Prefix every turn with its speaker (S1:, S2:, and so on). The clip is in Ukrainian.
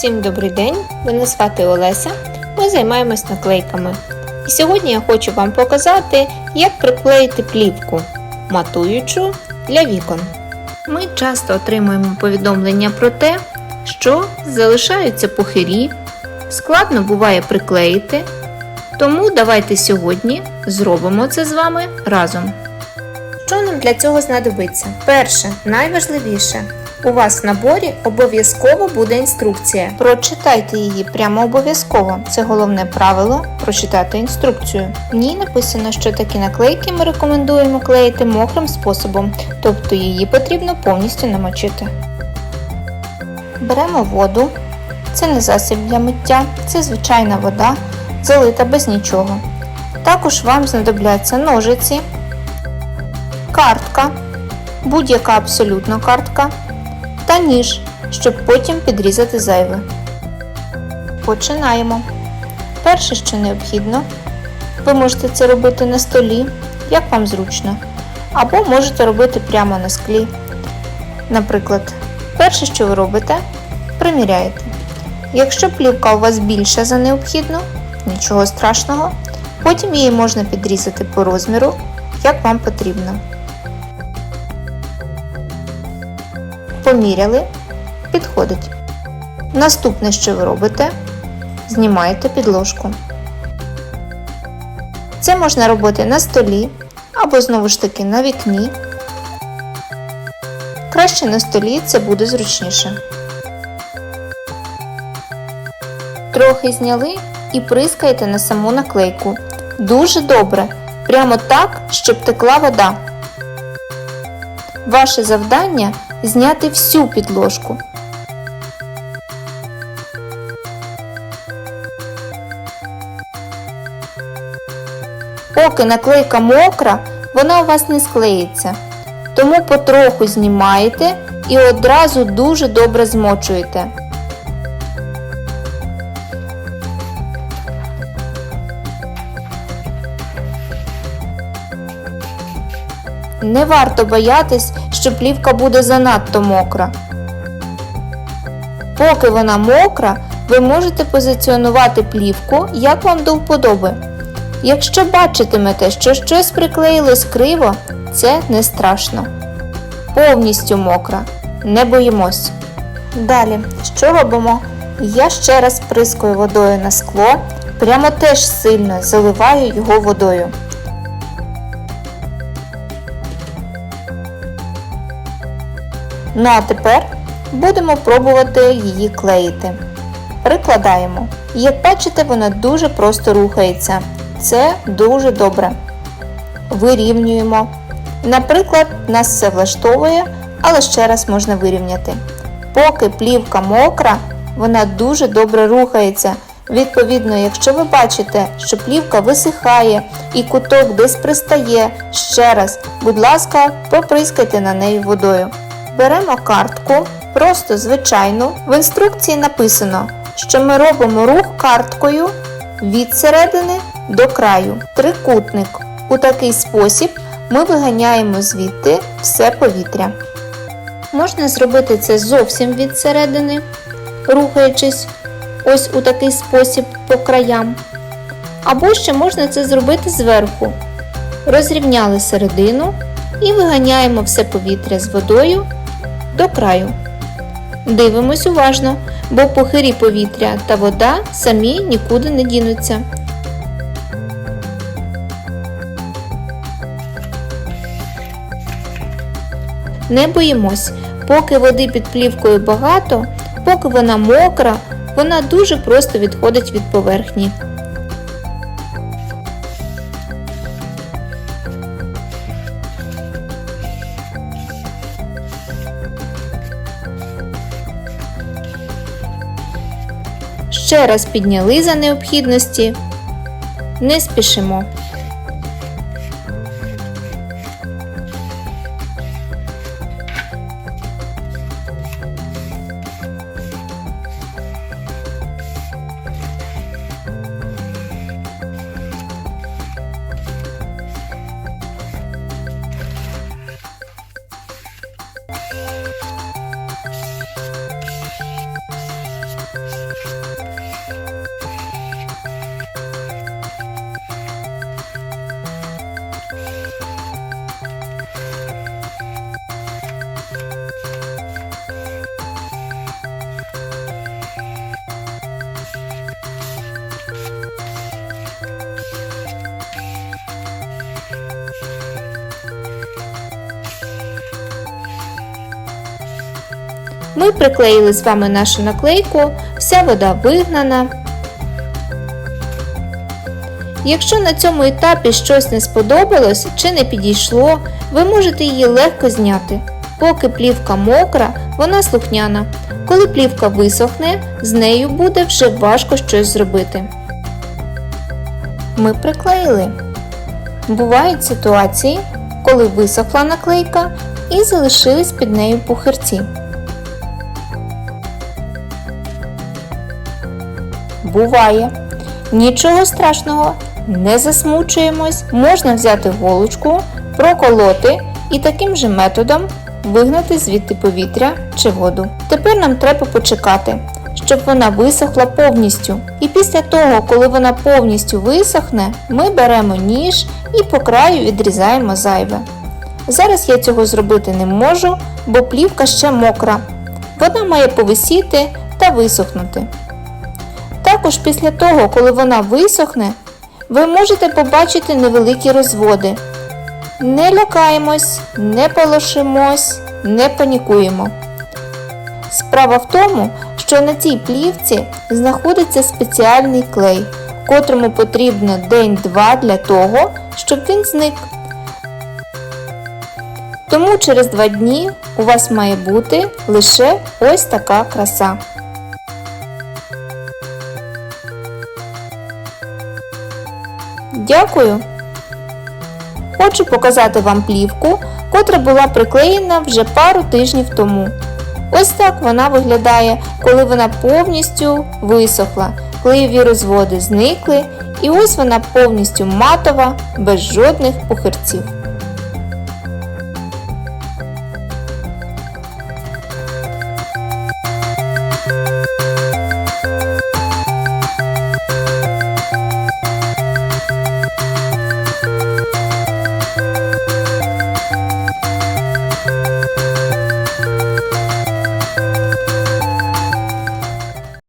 S1: Всім добрий день! Мене звати Олеся. Ми займаємось наклейками. І сьогодні я хочу вам показати, як приклеїти плівку матуючу для вікон. Ми часто отримуємо повідомлення про те, що залишаються пухирі, складно буває приклеїти. Тому давайте сьогодні зробимо це з вами разом. Що нам для цього знадобиться? Перше, найважливіше. У вас в наборі обов'язково буде інструкція. Прочитайте її прямо обов'язково. Це головне правило прочитати інструкцію. В ній написано, що такі наклейки ми рекомендуємо клеїти мокрим способом, тобто її потрібно повністю намочити. Беремо воду. Це не засіб для миття, це звичайна вода, залита без нічого. Також вам знадобляться ножиці, картка, будь-яка абсолютно картка та ніж, щоб потім підрізати зайве. Починаємо. Перше, що необхідно, ви можете це робити на столі, як вам зручно, або можете робити прямо на склі. Наприклад, перше, що ви робите, приміряєте. Якщо плівка у вас більша за необхідну, нічого страшного, потім її можна підрізати по розміру, як вам потрібно. Поміряли, підходить. Наступне, що ви робите, знімаєте підложку. Це можна робити на столі або знову ж таки на вікні. Краще на столі це буде зручніше. Трохи зняли і прискаєте на саму наклейку. Дуже добре. Прямо так, щоб текла вода. Ваше завдання зняти всю підложку. Поки наклейка мокра, вона у вас не склеїться. Тому потроху знімаєте і одразу дуже добре змочуєте. Не варто боятись, що плівка буде занадто мокра. Поки вона мокра, ви можете позиціонувати плівку, як вам до вподоби. Якщо бачитимете, що щось приклеїлось криво, це не страшно. Повністю мокра. Не боїмось. Далі, що робимо? Я ще раз прискаю водою на скло, прямо теж сильно заливаю його водою. Ну а тепер будемо пробувати її клеїти. Прикладаємо. Як бачите, вона дуже просто рухається. Це дуже добре. Вирівнюємо. Наприклад, нас все влаштовує, але ще раз можна вирівняти. Поки плівка мокра, вона дуже добре рухається. Відповідно, якщо ви бачите, що плівка висихає і куток десь пристає, ще раз, будь ласка, поприскайте на неї водою. Беремо картку, просто звичайну. В інструкції написано, що ми робимо рух карткою від середини до краю. Трикутник. У такий спосіб ми виганяємо звідти все повітря. Можна зробити це зовсім від середини, рухаючись ось у такий спосіб по краям. Або ще можна це зробити зверху. Розрівняли середину і виганяємо все повітря з водою до краю. Дивимось уважно, бо пухирі повітря та вода самі нікуди не дінуться. Не боїмось, поки води під плівкою багато, поки вона мокра, вона дуже просто відходить від поверхні. Ще раз підняли за необхідності. Не спішимо. Ми приклеїли з вами нашу наклейку, вся вода вигнана. Якщо на цьому етапі щось не сподобалось чи не підійшло, ви можете її легко зняти. Поки плівка мокра, вона слухняна. Коли плівка висохне, з нею буде вже важко щось зробити. Ми приклеїли. Бувають ситуації, коли висохла наклейка і залишились під нею пухирці. Буває. Нічого страшного, не засмучуємось, можна взяти голочку, проколоти і таким же методом вигнати звідти повітря чи воду. Тепер нам треба почекати, щоб вона висохла повністю. І після того, коли вона повністю висохне, ми беремо ніж і по краю відрізаємо зайве. Зараз я цього зробити не можу, бо плівка ще мокра. Вона має повисіти та висохнути. Також після того, коли вона висохне, ви можете побачити невеликі розводи. Не лякаємось, не полошимось, не панікуємо. Справа в тому, що на цій плівці знаходиться спеціальний клей, котрому потрібно день-два для того, щоб він зник. Тому через два дні у вас має бути лише ось така краса. Дякую! Хочу показати вам плівку, котра була приклеєна вже пару тижнів тому. Ось так вона виглядає, коли вона повністю висохла, клеєві розводи зникли, і ось вона повністю матова, без жодних пухирців.